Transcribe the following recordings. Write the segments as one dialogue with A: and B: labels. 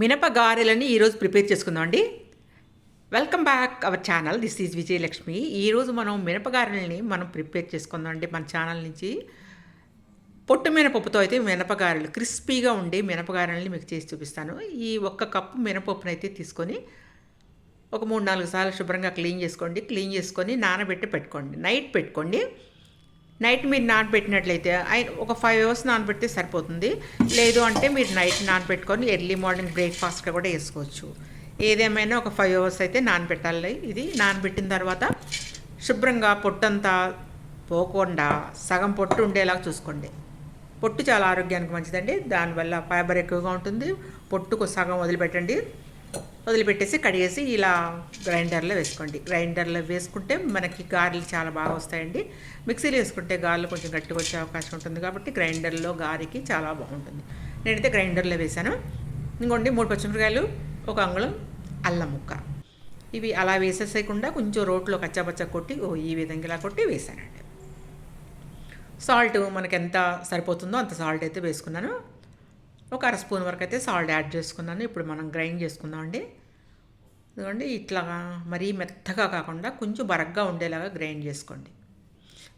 A: మినప గారెలని ఈరోజు ప్రిపేర్ చేసుకుందాం అండి. Welcome back our channel this is Vijayalakshmi ఈరోజు మనం మినపగారెలని మనం ప్రిపేర్ చేసుకుందాం అండి మన ఛానల్ నుంచి. పొట్టు మినపప్పుతో అయితే మినపగారెలు క్రిస్పీగా ఉండే మినపగారెలని మీకు చేసి చూపిస్తాను. ఈ ఒక్క కప్పు మినపప్పునైతే తీసుకొని ఒక మూడు నాలుగు సార్లు శుభ్రంగా క్లీన్ చేసుకోండి. క్లీన్ చేసుకొని నానబెట్టి పెట్టుకోండి. నైట్ పెట్టుకోండి. నైట్ మీరు నానబెట్టినట్లయితే ఒక ఫైవ్ అవర్స్ నానబెడితే సరిపోతుంది. లేదు అంటే మీరు నైట్ నానబెట్టుకొని ఎర్లీ మార్నింగ్ బ్రేక్ఫాస్ట్గా కూడా వేసుకోవచ్చు. ఏదేమైనా ఒక ఫైవ్ అవర్స్ అయితే నానబెట్టాలి. ఇది నానబెట్టిన తర్వాత శుభ్రంగా పొట్టంతా పోకుండా సగం పొట్టు ఉండేలాగా చూసుకోండి. పొట్టు చాలా ఆరోగ్యానికి మంచిదండి. దానివల్ల ఫైబర్ ఎక్కువగా ఉంటుంది. పొట్టుకు సగం వదిలిపెట్టండి. వదిలిపెట్టేసి కడిగేసి ఇలా గ్రైండర్లో వేసుకోండి. గ్రైండర్లో వేసుకుంటే మనకి గారెలు చాలా బాగా వస్తాయండి. మిక్సీలో వేసుకుంటే గారెలు కొంచెం గట్టిగా వచ్చే అవకాశం ఉంటుంది కాబట్టి గ్రైండర్లో గారెకి చాలా బాగుంటుంది. నేనైతే గ్రైండర్లో వేశాను. ఇంకోండి మూడు పచ్చిమిరకాయలు ఒక అంగుళం అల్లం ముక్క. ఇవి అలా వేసేసేయకుండా కొంచెం రోట్లో కచ్చాపచ్చ కొట్టి ఓ ఈ విధంగా ఇలా కొట్టి వేసానండి సాల్ట్ మనకు ఎంత సరిపోతుందో అంత సాల్ట్ అయితే వేసుకున్నాను. ఒక అర స్పూన్ వరకు అయితే సాల్ట్ యాడ్ చేసుకున్నాను. ఇప్పుడు మనం గ్రైండ్ చేసుకుందామండి ఎందుకంటే ఇట్లా మరీ మెత్తగా కాకుండా కొంచెం బరగ్గా ఉండేలాగా గ్రైండ్ చేసుకోండి.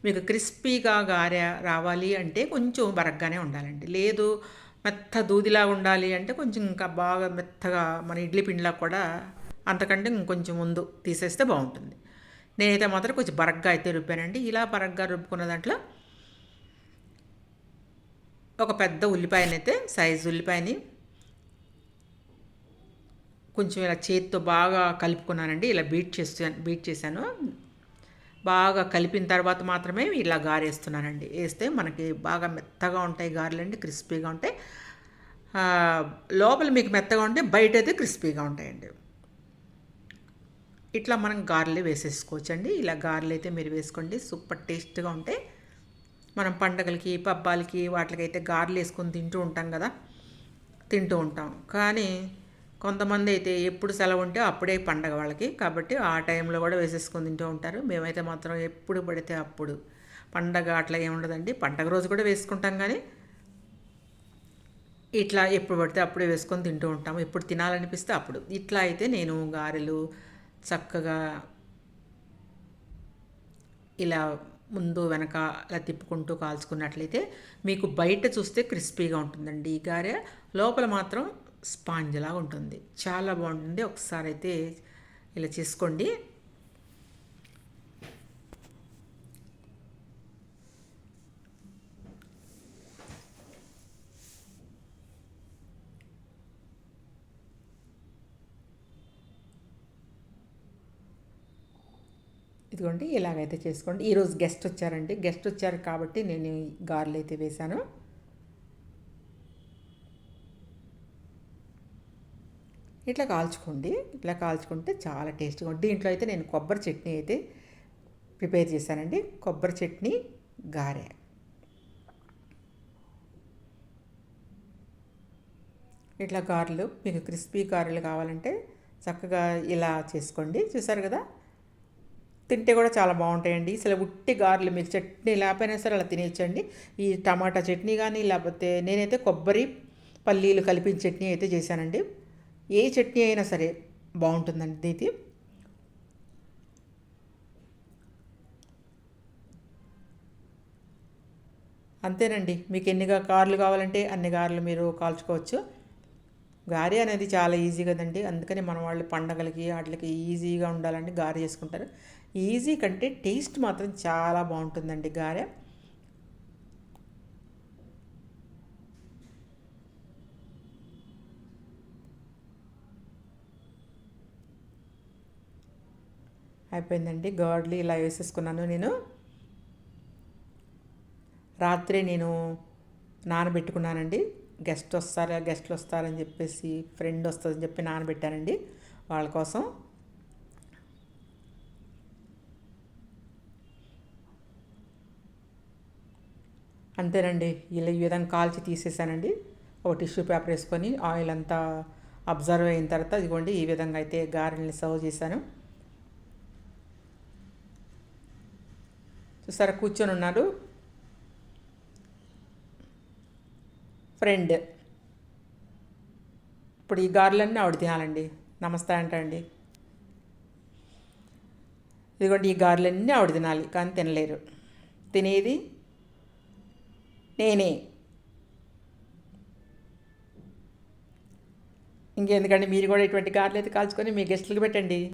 A: మీకు క్రిస్పీగా గారె రావాలి అంటే కొంచెం బరగ్గానే ఉండాలండి. లేదు మెత్త దూదిలా ఉండాలి అంటే కొంచెం ఇంకా బాగా మెత్తగా మన ఇడ్లీ పిండిలా కూడా అంతకంటే ఇంకొంచెం ముందు తీసేస్తే బాగుంటుంది. నేనైతే మాత్రం కొంచెం బరగ్గా అయితే రుబ్బానండి. ఇలా బరగ్గా రుబ్బుకున్న దాంట్లో ఒక పెద్ద ఉల్లిపాయనైతే సైజు ఉల్లిపాయని కొంచెం ఇలా చేతితో బాగా కలుపుకున్నానండి. ఇలా బీట్ చేస్తాను బీట్ చేశాను. బాగా కలిపిన తర్వాత మాత్రమే ఇలా గారేస్తున్నానండి. వేస్తే మనకి బాగా మెత్తగా ఉంటాయి గారెలండి క్రిస్పీగా ఉంటాయి. లోపల మీకు మెత్తగా ఉంటే బయట అయితే క్రిస్పీగా ఉంటాయండి. ఇట్లా మనం గారెలు వేసేసుకోవచ్చండి. ఇలా గారెలు అయితే మీరు వేసుకోండి. సూపర్ టేస్ట్గా ఉంటాయి. మనం పండగలకి పబ్బాలకి వాటికైతే గారెలు వేసుకొని తింటూ ఉంటాం కదా. తింటూ ఉంటాం. కానీ కొంతమంది అయితే ఎప్పుడు సెలవు ఉంటే అప్పుడే పండగ వాళ్ళకి. కాబట్టి ఆ టైంలో కూడా వేసేసుకొని తింటూ ఉంటారు. మేమైతే మాత్రం ఎప్పుడు పడితే అప్పుడు. పండగ అట్లా ఏముండదండి పండగ రోజు కూడా వేసుకుంటాం కానీ ఇట్లా ఎప్పుడు పడితే అప్పుడే వేసుకొని తింటూ ఉంటాము ఎప్పుడు తినాలనిపిస్తే అప్పుడు. ఇట్లా అయితే నేను గారెలు చక్కగా ఇలా ముందు వెనక అలా తిప్పుకుంటూ కాల్చుకున్నట్లయితే మీకు బయట చూస్తే క్రిస్పీగా ఉంటుందండి. ఈ గారె లోపల మాత్రం స్పాంజ్లా ఉంటుంది. చాలా బాగుంటుంది. ఒకసారి అయితే ఇలా చేసుకోండి. ఇదిగోండి ఇలాగైతే చేసుకోండి. ఈరోజు గెస్ట్ వచ్చారండి. గెస్ట్ వచ్చారు కాబట్టి నేను గారెలు అయితే వేశాను. ఇట్లా కాల్చుకోండి. ఇట్లా కాల్చుకుంటే చాలా టేస్ట్గా ఉంటుంది. దీంట్లో అయితే నేను కొబ్బరి చట్నీ అయితే ప్రిపేర్ చేశానండి. కొబ్బరి చట్నీ గారె. ఇట్లా గారెలు మీకు క్రిస్పీ గారెలు కావాలంటే చక్కగా ఇలా చేసుకోండి. చూసారు కదా? తింటే కూడా చాలా బాగుంటాయండి. అసలు ఉట్టి గారెలు మీరు చట్నీ లేకపోయినా సరే అలా తినేయచ్చండి. ఈ టమాటా చట్నీ కానీ లేకపోతే నేనైతే కొబ్బరి పల్లీలు కలిపిన చట్నీ అయితే చేశానండి. ఏ చట్నీ అయినా సరే బాగుంటుందండి ఇది అంతేనండి. మీకు ఎన్ని కార్లు కావాలంటే అన్ని గారెలు మీరు కాల్చుకోవచ్చు. గారె అనేది చాలా ఈజీ కదండి. అందుకని మన వాళ్ళు పండగలకి వాటికి ఈజీగా ఉండాలని గారి చేసుకుంటారు. ఈజీ కంటే టేస్ట్ మాత్రం చాలా బాగుంటుందండి గారె. అయిపోయిందండి గాడ్లీ ఇలా వేసేసుకున్నాను నేను. రాత్రి నేను నానబెట్టుకున్నానండి. గెస్ట్ వస్తారా గెస్ట్లు వస్తారని చెప్పేసి ఫ్రెండ్ వస్తుందని చెప్పి నానబెట్టానండి వాళ్ళ కోసం. అంతేనండి. ఇలా ఈ విధంగా కాల్చి తీసేసానండి. ఒక టిష్యూ పేపర్ వేసుకొని ఆయిల్ అంతా అబ్జర్వ్ అయిన తర్వాత ఇదిగోండి ఈ విధంగా అయితే గారెల్ని సర్వ్ చేశాను. చూసారా కూర్చొని ఉన్నారు. ఫ్రెండ్. ఇప్పుడు ఈ గారెలన్నీ ఆవిడ తినాలండి. నమస్తే అంటండి. ఇదిగోండి ఈ గారెలన్నీ ఆవిడ తినాలి కానీ తినలేరు. తినేది నేనే. ఇంకెందుకండి? మీరు కూడా ఇటువంటి కార్లు అయితే కాల్చుకొని మీ గెస్టులకు పెట్టండి.